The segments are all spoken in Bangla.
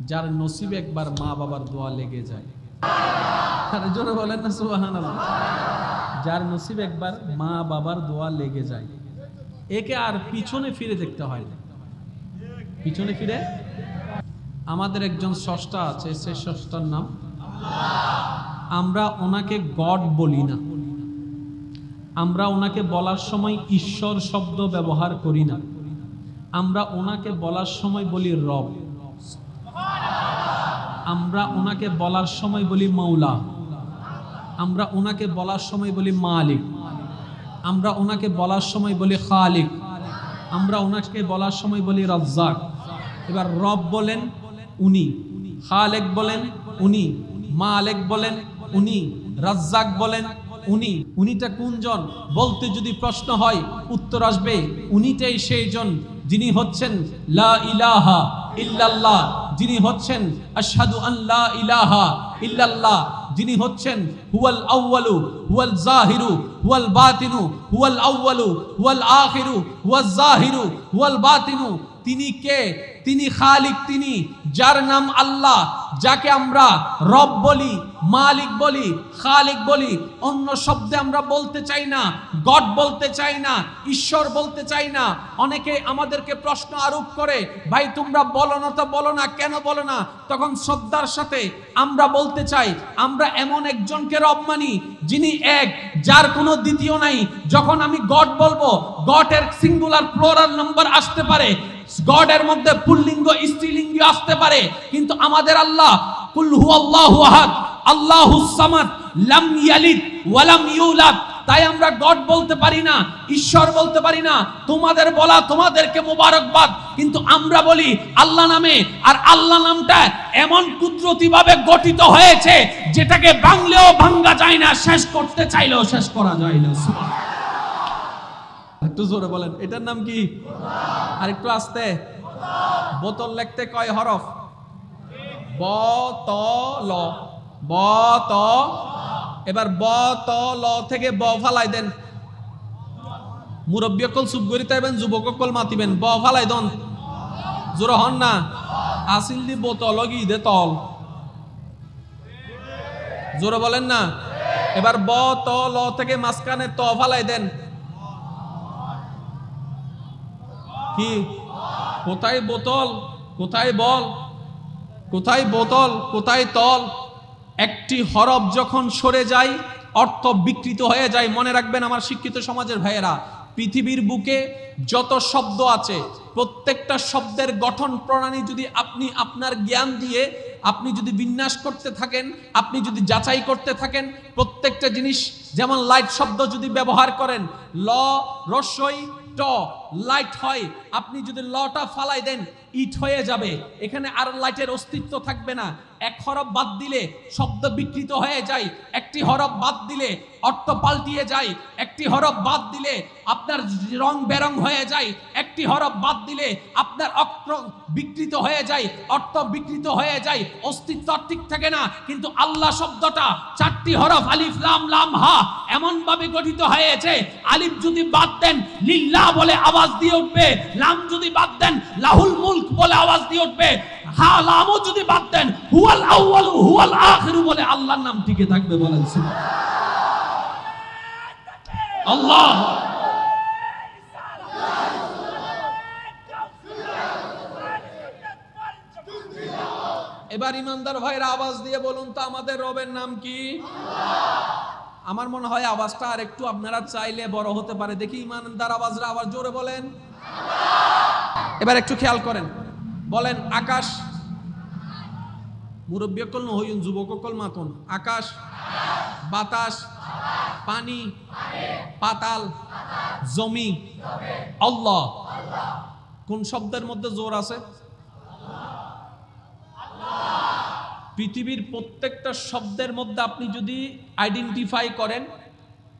যার নসিবে একবার মা বাবার দোয়া লেগে যায়। আরে জোরে বলেন না সুবাহান যার নসিব একবার মা বাবার দোয়া লেগে যায়। একে আর পিছনে ফিরে দেখতে হয় না। পিছনে ফিরে? আমাদের একজন স্রষ্টা আছে সে স্রষ্টার নাম? আমরা ওনাকে গড বলি না। আমরা ওনাকে বলার সময় ঈশ্বর শব্দ ব্যবহার করি না। আমরা ওনাকে বলার সময় বলি রব। আমরা ওনাকে বলার সময় বলি মৌলা আমরা ওনাকে বলার সময় বলি মালিক। আমরা ওনাকে বলার সময় বলি খালিক। আমরা ওনাকে বলার সময় বলি রাজ্জাক। এবার রব বলেন উনি, খালেক বলেন উনি, মালেক বলেন উনি, রাজ্জাক বলেন উনি। উনিটা কোনজন? বলতে যদি প্রশ্ন হয়, উত্তর আসবে, উনিটাই সেই জন যিনি হচ্ছেন লা ইলাহা ইল্লাল্লাহ। যিনি হচ্ছেন আশহাদু আন লা ইলাহা ইল্লাল্লাহ যিনি হচ্ছেন হুয়াল আউয়ালু হুয়াল জাহিরু হুয়াল বাতিনু, হুয়াল আউয়ালু, হুয়াল আখিরু, হুয়াল জাহিরু, হুয়াল বাতিনু। তিনি কে? তিনি খালিক, তিনি যার নাম আল্লাহ, যাকে আমরা রব বলি, মালিক বলি, খালিক বলি। অন্য শব্দে আমরা বলতে চাই না, গড বলতে চাই না, ঈশ্বর বলতে চাই না। অনেকে আমাদেরকে প্রশ্ন আরোপ করে, ভাই, তোমরা বলো না তো বলো না, কেন বলো না? তখন শ্রদ্ধার সাথে আমরা বলতে চাই, আমরা এমন একজনকে রব মানি, যিনি এক, যার কোনো দ্বিতীয় নাই। যখন আমি গড বলব গডের সিঙ্গুলার প্লোরাল নাম্বার আসতে পারে গডের মধ্যে পুল্লিঙ্গ, স্ত্রীলিঙ্গ আসতে পারে, কিন্তু আমাদের আল্লাহ, কুল হু আল্লাহু আহাদ, আল্লাহু সামাদ, লাম ইয়ালিদ ওয়ালাম ইউলাদ তাই আমরা গড বলতে পারি না, ঈশ্বর বলতে পারি না, তোমাদের বলা তোমাদেরকে মোবারকবাদ। কিন্তু আমরা বলি আল্লাহ নামে, আর আল্লাহ নামটা এমন কুদরতিভাবে গঠিত হয়েছে, যেটাকে বাংলেও ভাঙ্গা যায় না, শেষ করতে চাইলেও শেষ করা যায় না। একটু জোরে বলেন, এটার নাম কি? আর একটু আস্তে। বোতল লিখতে কয় হরফ? ব, ত, ল। ব, ত এবার ব, ত, ল থেকে ব ফালাই দেন। মুরব্বী অকল চুপ করি তাইবেন, যুবক অকল মাতিবেন। ব ফালাই দন। জোর হন না? আসিল দি বোতল গি, দে, তল। জোরে বলেন না? এবার ব, ত, ল থেকে মাঝখানে ত ফালাই দেন। কি? কোথায় বোতল? কোথায় বল? কোথায় বোতল? কোথায় তল? একটি হরফ যখন সরে যায়, অর্থ বিকৃত হয়ে যায়। মনে রাখবেন আমার শিক্ষিত সমাজের ভাইয়েরা, পৃথিবীর বুকে যত শব্দ আছে, প্রত্যেকটা শব্দের গঠন প্রণালী যদি আপনি আপনার জ্ঞান দিয়ে আপনি যদি বিন্যাস করতে থাকেন, আপনি যদি যাচাই করতে থাকেন, প্রত্যেকটা জিনিস, যেমন লাইট শব্দ যদি ব্যবহার করেন, ল রসই ট লাইট হয়। আপনি যদি লটা ফালাই দেন, ইট হয়ে যাবে। এখানে আর লাইটের অস্তিত্ব থাকবে না। এক হরফ বাদ দিলে শব্দ বিকৃত হয়ে যায়। একটি হরফ বাদ দিলে অর্থ পাল্টিয়ে যায়। একটি হরফ বাদ দিলে আপনার রং বেরং হয়ে যায়। একটি হরফ বাদ দিলে আপনার অক্র বিকৃত হয়ে যায়। অর্থ বিকৃত হয়ে যায়। অস্তিত্ব ঠিক থাকে না। কিন্তু আল্লাহ শব্দটা চারটি হরফ, আলিফ, লাম লাম, হা এমন ভাবে গঠিত হয়েছে। আলিফ যদি বাদ দেন, লিল্লাহ বলে আওয়াজ দিয়ে উঠবে। লাম যদি বাদ দেন, লাহুল মুলক বলে আওয়াজ দিয়ে উঠবে। হা, লামও যদি বাদ দেন, হুয়াল আউয়ালু, হুয়াল আখিরু বলে আল্লাহর নাম টিকে থাকবে বলেন আল্লাহ। এবার ইমানদার ভাইরা আওয়াজ দিয়ে বলুন তো, আমাদের রবের নাম কি? আমার মনে হয় আওয়াজটা আর একটু আপনারা চাইলে বড় হতে পারে। দেখি ইমানদার আওয়াজরা আবার জোরে বলেন। এবার একটু খেয়াল করেন। বলেন, আকাশ। মুরব্বী অকল হইন যুবক অকল মাতন। আকাশ। বাতাস। পানি। পাতাল। জমি। আল্লাহ। কোন শব্দের মধ্যে জোর আছে? পৃথিবীর প্রত্যেকটা শব্দের মধ্যে আপনি যদি আইডেন্টিফাই করেন,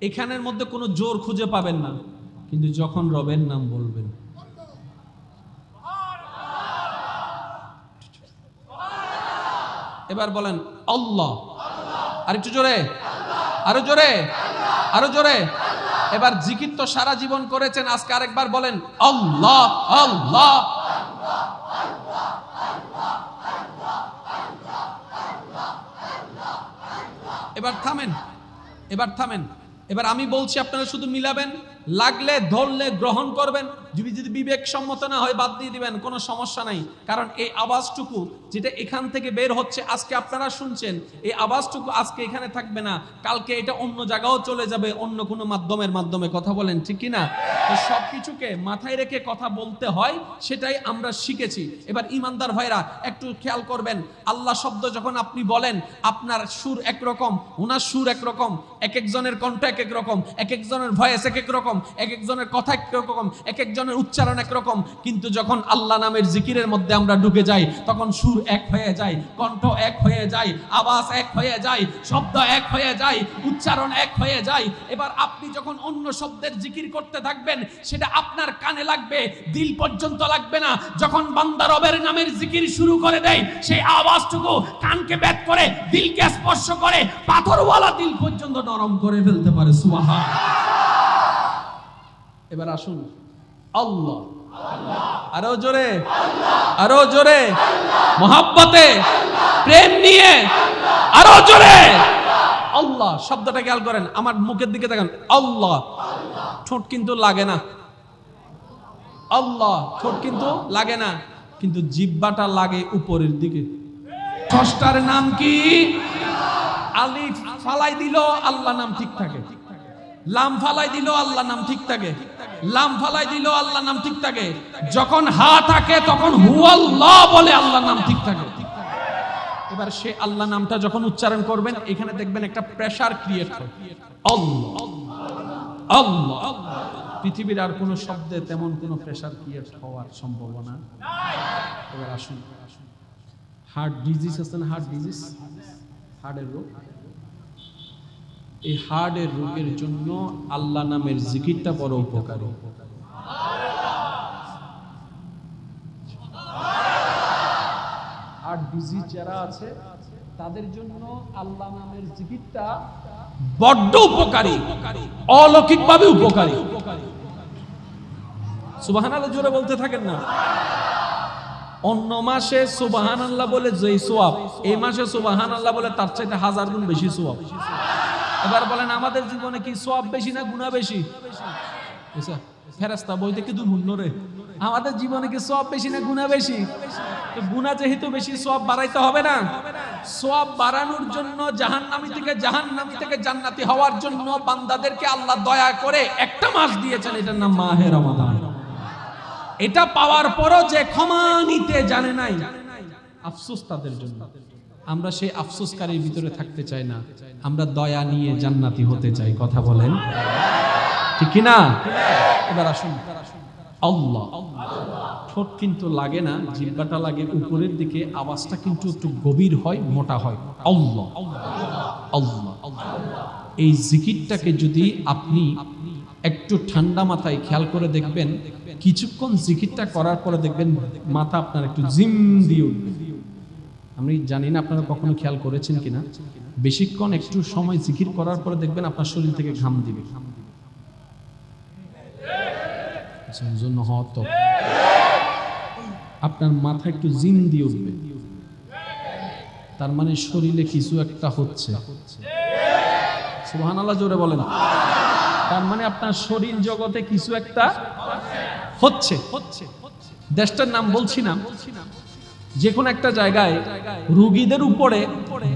এখানের মধ্যে কোনো জোর খুঁজে পাবেন না। কিন্তু যখন রবের নাম বলবেন। এবার বলেন, আল্লাহ। আর একটু জোরে। আরও জোরে। আরও জোরে। এবার জিকির তো সারা জীবন করেছেন, আজকে আরেকবার বলেন, আল্লাহ আল্লাহ। এবার থামেন এবার থামেন। এবার আমি বলছি আপনারা শুধু মিলাবেন লাগলে ধরলে গ্রহণ করবেন। যদি যদি বিবেক সম্মত না হয়, বাদ দিয়ে দিবেন, কোনো সমস্যা নাই। কারণ এই আওয়াজটুকু যেটা এখান থেকে বের হচ্ছে, আজকে আপনারা শুনছেন, এই আওয়াজটুকু আজকে এখানে থাকবে না। কালকে এটা অন্য জায়গাও চলে যাবে, অন্য কোনো মাধ্যমের মাধ্যমে কথা বলেন, ঠিক কি না তো সব কিছুকে মাথায় রেখে কথা বলতে হয়, সেটাই আমরা শিখেছি। এবার ইমানদার ভাইরা, একটু খেয়াল করবেন, আল্লাহ শব্দ যখন আপনি বলেন, আপনার সুর একরকম, ওনার সুর একরকম এক একজনের কণ্ঠ এক এক রকম এক একজনের ভয়েস এক এক রকম এক একজনের কথা এক রকম এক একজনের উচ্চারণ এক রকম কিন্তু যখন আল্লাহ নামের জিকিরের মধ্যে আমরা ঢুকে যাই, তখন সুর এক হয়ে যায়, কণ্ঠ এক হয়ে যায়, আওয়াজ এক হয়ে যায়, শব্দ এক হয়ে যায়, উচ্চারণ এক হয়ে যায়। এবার আপনি যখন অন্য শব্দের জিকির করতে থাকবেন, সেটা আপনার কানে লাগবে, দিল পর্যন্ত লাগবে না। যখন বান্দা রবের নামের জিকির শুরু করে দেয়, সেই আওয়াজটুকু কানকে ব্যাট করে, দিলকে স্পর্শ করে, পাথরওয়ালা দিল পর্যন্ত নরম করে ফেলতে পারে সুবাহা এবার আসুন। আল্লাহ। আরও জোরে। আরও জোরে। মোহাব্বতে প্রেম নিয়ে আরও জোরে। আল্লাহ, শব্দটা খেয়াল করেন, আমার মুখের দিকে দেখেন আল্লাহ, ঠোঁট কিন্তু লাগে না। আল্লাহ, ঠোঁট কিন্তু লাগে না, কিন্তু জিব্বাটা লাগে উপরের দিকে। ষষ্ঠার নাম কি? আলিফ, ফালাই দিল, আল্লাহ নাম ঠিক থাকে। লাম ফালাই দিল আল্লাহ নাম ঠিক থাকে। লাম ফালাই দিল আল্লাহ নাম ঠিক থাকে। যখন হা থাকে, তখন হু আল্লাহ বলে আল্লাহ নাম ঠিক থাকে। এবার সে আল্লাহ নামটা যখন উচ্চারণ করবেন, এখানে দেখবেন একটা প্রেসার ক্রিয়েট হয় আল্লাহ। আল্লাহ। পৃথিবীর আর কোনো শব্দে তেমন কোনো প্রেসার ক্রিয়েট হওয়ার সম্ভাবনা। এবার আসুন। হার্ট ডিজিজ আছে না হার্ট ডিজিজ হার্টের রোগ? এই হার্টের রোগের জন্য আল্লাহ নামের জিকিরটা বড় উপকারী। হার্ট ডিজিজ যারা আছে, তাদের জন্য আল্লাহ নামের জিকিরটা বড্ড উপকারী, অলৌকিকভাবে উপকারী। সুবাহান আল্লাহ জোরে বলতে থাকেন না। অন্য মাসে সুবাহান আল্লাহ বলে যেই সোয়াব, এই মাসে সুবাহান আল্লাহ বলে তার চাইতে হাজার গুণ বেশি সোয়াব। এবার বলেন, আমাদের জীবনে কি সোয়াব বেশি না গুণা বেশি? ফেরেস্তা বইতে কি দুর্মূল্য রে? আমাদের জীবনে কি সব বেশি না গুণা বেশি? গুণা যেহেতু বেশি সব বাড়াইতে হবে না। সব বাড়ানোর জন্য জাহান্নামি থেকে জাহান্নামি থেকে জান্নাতি হওয়ার জন্য বান্দাদেরকে আল্লাহ দয়া করে একটা মাস দিয়েছেন, এটার নাম মাহে রমাদান। এটা পাওয়ার পরও যে ক্ষমা নিতে জানে নাই, আফসোস তাদের জন্য। আমরা সেই আফসোসকারীর ভিতরে থাকতে চাই না। আমরা দয়া নিয়ে জান্নাতি হতে চাই, কথা বলেন। ঠিক না? এবার আসুন। আল্লাহ। ঠোঁট কিন্তু লাগে না, জিব্বাটা লাগে, উপরের দিকে আওয়াজটা কিন্তু একটু গভীর হয়, মোটা হয়। আল্লাহ। আল্লাহ। এই জিকিরটাকে যদি আপনি একটু ঠান্ডা মাথায় খেয়াল করে দেখবেন, কিছুক্ষণ জিকিরটা করার পরে দেখবেন মাথা আপনার একটু জিম দিয়ে উঠবে। আমি জানি না আপনারা কখনো খেয়াল করেছেন কিনা। বেশিক্ষণ একটু সময় জিকির করার পরে দেখবেন আপনার শরীর থেকে ঘাম দিবে। আপনার মাথা একটু জিম দিয়ে উঠবে। তার মানে শরীরে কিছু একটা হচ্ছে। সুবহান আল্লাহ জোরে বলেন। তার মানে আপনার শরীর জগতে কিছু একটা হচ্ছে হচ্ছে। দেশটার নাম বলছি না। যে কোনো একটা জায়গায় রোগীদের উপরে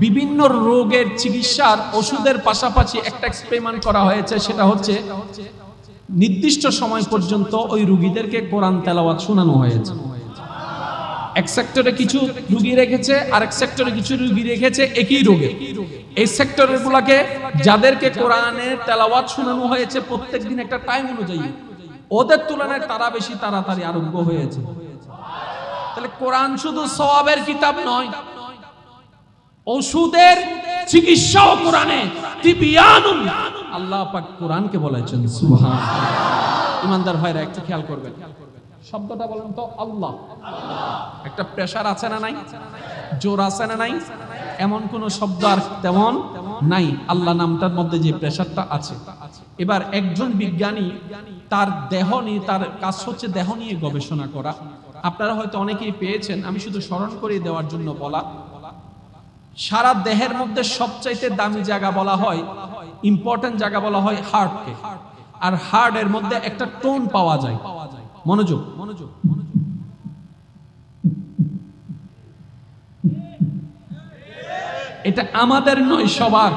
বিভিন্ন রোগের চিকিৎসার ওষুধের পাশাপাশি একটা এক্সপেরিমেন্ট করা হয়েছে, সেটা হচ্ছে নির্দিষ্ট সময় পর্যন্ত ওই রুগীদেরকে কোরআন তেলাওয়াত শোনানো হয়েছে। এক সেক্টরে কিছু রুগী রেখেছে আর এক সেক্টরে কিছু রুগী রেখেছে একই রোগে। এই সেক্টরের গুলাকে যাদেরকে কোরআনের তেলাওয়াত শোনানো হয়েছে প্রত্যেক দিন একটা টাইম অনুযায়ী, ওদের তুলনায় তারা বেশি তাড়াতাড়ি আরোগ্য হয়েছে। তাহলে কোরআন শুধু সওয়াবের কিতাব নয়, ওষুধের চিকিৎসাও কোরআনে। আল্লাহ পাক কোরআনকে বলেছেন সুবহান ইমানদার ভাইরা, একটু খেয়াল করবেন। শব্দটা বলেন তো, আল্লাহ। একটা প্রেসার আছে না নাই? জোর আছে না নাই? এমন কোন শব্দ আর তেমন নাই। আল্লাহ নামটার মধ্যে যে প্রেসারটা আছে। এবার একজন বিজ্ঞানী তার দেহ নিয়ে, তার কাজ হচ্ছে দেহ নিয়ে গবেষণা করা। আপনারা হয়তো অনেকেই পেয়েছেন, আমি শুধু স্মরণ করিয়ে দেওয়ার জন্য বলা। সারা দেহের মধ্যে সবচাইতে দামি জায়গা বলা হয় ইম্পর্টেন্ট জায়গা বলা হয় হার্টকে আর হার্টের মধ্যে একটা টোন পাওয়া যায়। মনোযোগ মনোযোগ। এটা আমাদের নয়, সবার।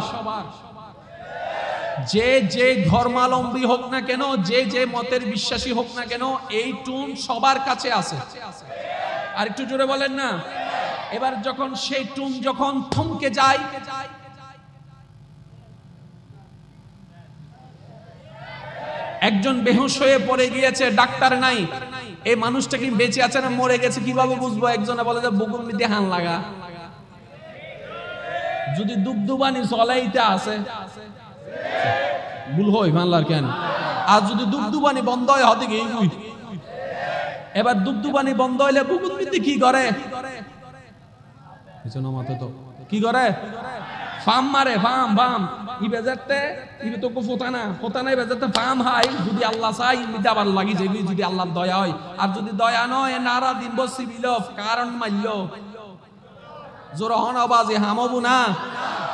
যে যে ধর্মালম্বী হোক না কেন, যে যে মতের বিশ্বাসী হোক না কেন, এই টুন সবার কাছে আছে। আর একটু জোরে বলেন না। এবার যখন সেই টুন যখন থমকে যায়, একজন বেহুশ হয়ে পড়ে গিয়েছে, ডাক্তার নাই। এই মানুষটা কি বেঁচে আছে না মরে গেছে কীভাবে বুঝব? একজনে বলে যে বুকুম দিতে হান লাগা। যদি দুবদুবানি চলাইতে আছে ভুল হই বাংলার কেন? আর যদি দুবদুবানি বন্ধ হয়, হতে গিয়ে এবার দুবদুবানি বন্ধ হইলে বুকুম দিতে কি করে? মাথা তো। কি করে? ফাম মারে, ফাম ফাম। ই বেজারতে, ই তো কো ফোতানা। ফোতানা বেজারতে ফাম হাই। যদি আল্লাহ চাই ইমিতে আবার লাগি যাবি যদি আল্লাহর দয়া হয়। আর যদি দয়া নয়, নারা দিন বসি বিল কারণ মাইল। জোর হন আবাজে হামবু না।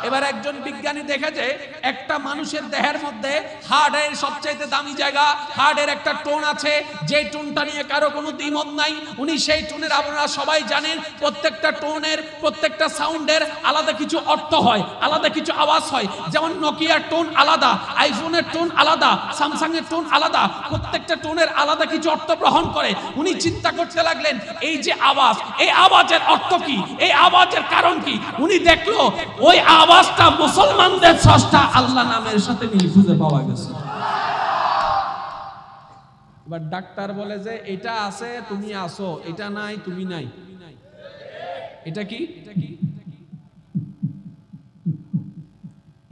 এবার একজন বিজ্ঞানী দেখেছে একটা মানুষের দেহের মধ্যে হার্টের সবচাইতে দামি জায়গা, হার্টের একটা টোন আছে, যে টোনটা নিয়ে কারও কোনো দ্বিমত নাই। উনি সেই টোনের আপনারা সবাই জানেন, প্রত্যেকটা টোনের, প্রত্যেকটা সাউন্ডের আলাদা কিছু অর্থ হয়, আলাদা কিছু আওয়াজ হয়। যেমন নোকিয়ার টোন আলাদা, আইফোনের টোন আলাদা স্যামসাং এর টোন আলাদা, প্রত্যেকটা টোনের আলাদা কিছু অর্থ গ্রহণ করে। উনি চিন্তা করতে লাগলেন, এই যে আওয়াজ, এই আওয়াজের অর্থ কি? এই আওয়াজের কারণ কি? উনি দেখল, ওই আওয়াজটা মুসলমানদের স্রষ্টা আল্লাহ নামের সাথে মিল খুঁজে পাওয়া গেছে। এবার ডাক্তার বলে যে, এটা আছে, তুমি আসো। এটা নাই, তুমি নাই। এটা কি?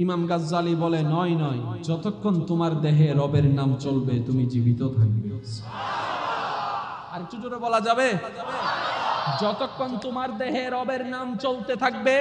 ইমাম গাজ্জালি বলে, নয় নয়। যতক্ষণ তোমার দেহে রবের নাম চলবে, তুমি জীবিত থাকবে। আর একটু জোরে বলা যাবে? যতক্ষণ তোমার দেহে রবের নাম চলতে থাকবে,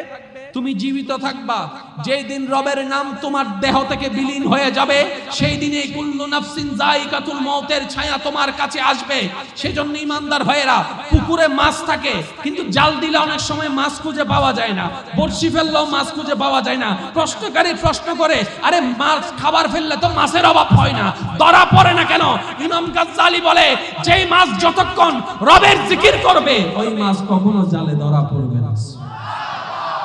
তুমি জীবিত থাকবা। যেই দিন রবের নাম তোমার দেহ থেকে বিলীন হয়ে যাবে, সেই দিনে কুল্লু নাফসিন জায়গাতুল মৌতের ছায়া তোমার কাছে আসবে। সেজন্য ইমানদার ভাইয়েরা, পুকুরে মাছ থাকে, কিন্তু জাল দিলে অনেক সময় মাছ খুঁজে পাওয়া যায় না। বড়শি ফেললেও মাছ খুঁজে পাওয়া যায় না। প্রশ্নকারী প্রশ্ন করে, আরে মাছ, খাবার ফেললে তো মাছের অভাব হয় না, ধরা পড়ে না কেন? ইমাম গাজ্জালি বলে, যেই মাছ যতক্ষণ রবের জিকির করবে, ওই মাছ কখনো জালে ধরা পড়বে